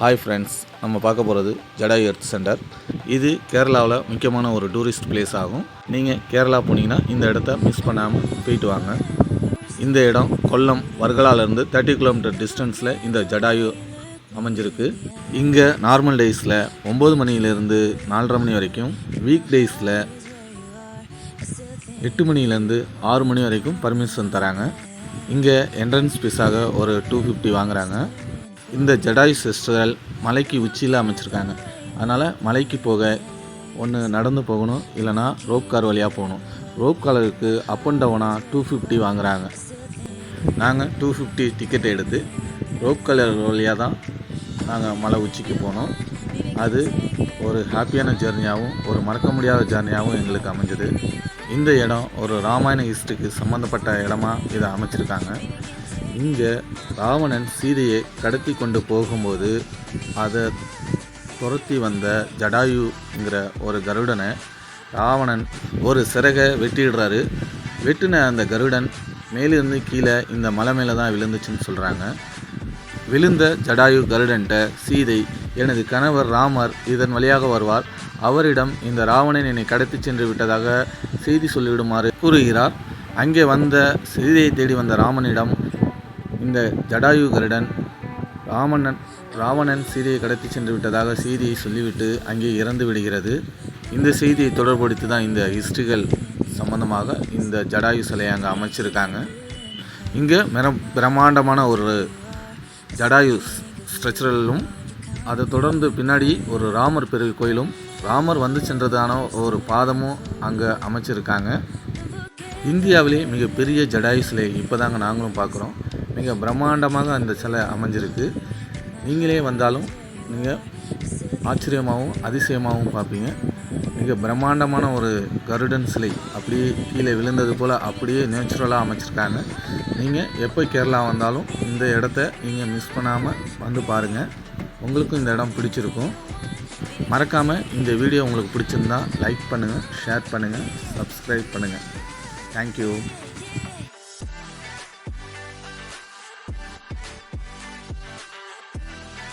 Hi friends நம்ம பார்க்க போகிறது ஜடாய் எர்த் சென்டர் இது கேரளாவில் முக்கியமான ஒரு டூரிஸ்ட் பிளேஸ் ஆகும். நீங்கள் கேரளா போனீங்கன்னா இந்த இடத்த மிஸ் பண்ணாமல் போயிட்டு வாங்க. இந்த இடம் கொல்லம் வர்கலாலேருந்து தேர்ட்டி கிலோமீட்டர் டிஸ்டன்ஸில் இந்த ஜடாயு அமைஞ்சிருக்கு. இங்கே நார்மல் டேஸில் ஒம்பது மணியிலேருந்து நாலரை மணி வரைக்கும் வீக் டேஸில் எட்டு மணிலேருந்து ஆறு மணி வரைக்கும் பர்மிஷன் தராங்க. இங்கே என்ட்ரன்ஸ் ஃபீஸாக ஒரு டூ ஃபிஃப்டி வாங்குகிறாங்க இந்த ஜடாயு சிஸ்டர் மலைக்கு உச்சியில் அமைச்சிருக்காங்க. அதனால் மலைக்கு போக ஒன்று நடந்து போகணும் இல்லைனா ரோப் கார் வழியாக போகணும். ரோப் காலருக்கு அப் அண்ட் டவுனாக டூ ஃபிஃப்டி வாங்குகிறாங்க நாங்கள் டூ ஃபிஃப்டி டிக்கெட் எடுத்து ரோப் கலர் வழியாக தான் நாங்கள் மலை உச்சிக்கு போனோம். அது ஒரு ஹாப்பியான ஜேர்னியாகவும் ஒரு மறக்க முடியாத ஜேர்னியாகவும் எங்களுக்கு அமைஞ்சது. இந்த இடம் ஒரு ராமாயண ஹிஸ்டரிக்கு சம்மந்தப்பட்ட இடமா இதை அமைச்சிருக்காங்க. இங்கே ராவணன் சீதையை கடத்தி கொண்டு போகும்போது அதை துரத்தி வந்த ஜடாயுங்கிற ஒரு கருடனை ராவணன் ஒரு சிறகை வெட்டிடுறாரு. வெட்டின அந்த கருடன் மேலிருந்து கீழே இந்த மலை மேலே தான் விழுந்துச்சுன்னு சொல்கிறாங்க விழுந்த ஜடாயு கருடன்ட்ட சீதை எனது கணவர் ராமர் இதன் வழியாக வருவார். அவரிடம் இந்த ராவணன் என்னை கடத்தி சென்று விட்டதாக செய்தி சொல்லிவிடுமாறு கூறுகிறார். அங்கே வந்த சீதையை தேடி வந்த ராமனிடம் இந்த ஜடாயு கருடன் ராமணன் ராவணன் சீதையை கடத்தி சென்று விட்டதாக செய்தியை சொல்லிவிட்டு அங்கே இறந்து விடுகிறது. இந்த செய்தியை தொடர்படுத்தி தான் இந்த ஹிஸ்ட்ரிகள் சம்பந்தமாக இந்த ஜடாயு சிலையை அங்கே அமைச்சிருக்காங்க. இங்கே மிர பிரம்மாண்டமான ஒரு ஜடாயு ஸ்ட்ரக்சரலும் அதை தொடர்ந்து பின்னாடி ஒரு ராமர் பெரு கோயிலும் ராமர் வந்து சென்றதான ஒரு பாதமும் அங்கே அமைச்சிருக்காங்க. இந்தியாவிலே மிகப்பெரிய ஜடாயு சிலை இப்போ தாங்க நாங்களும் பார்க்குறோம். மிக பிரம்மாண்டமாக அந்த சிலை அமைஞ்சிருக்கு. நீங்களே வந்தாலும் நீங்கள் ஆச்சரியமாகவும் அதிசயமாகவும் பார்ப்பீங்க. மிக பிரம்மாண்டமான ஒரு கருடன் சிலை. அப்படியே கீழே விழுந்தது போல் அப்படியே நேச்சுரலாக அமைச்சிருக்காங்க. நீங்கள் எப்போ கேரளா வந்தாலும் இந்த இடத்த நீங்கள் மிஸ் பண்ணாமல் வந்து பாருங்கள் உங்களுக்கும் இந்த இடம் பிடிச்சிருக்கும். மறக்காமல் இந்த வீடியோ உங்களுக்கு பிடிச்சிருந்தா லைக் பண்ணுங்கள் ஷேர் பண்ணுங்கள் சப்ஸ்கிரைப் பண்ணுங்கள் தேங்க்யூ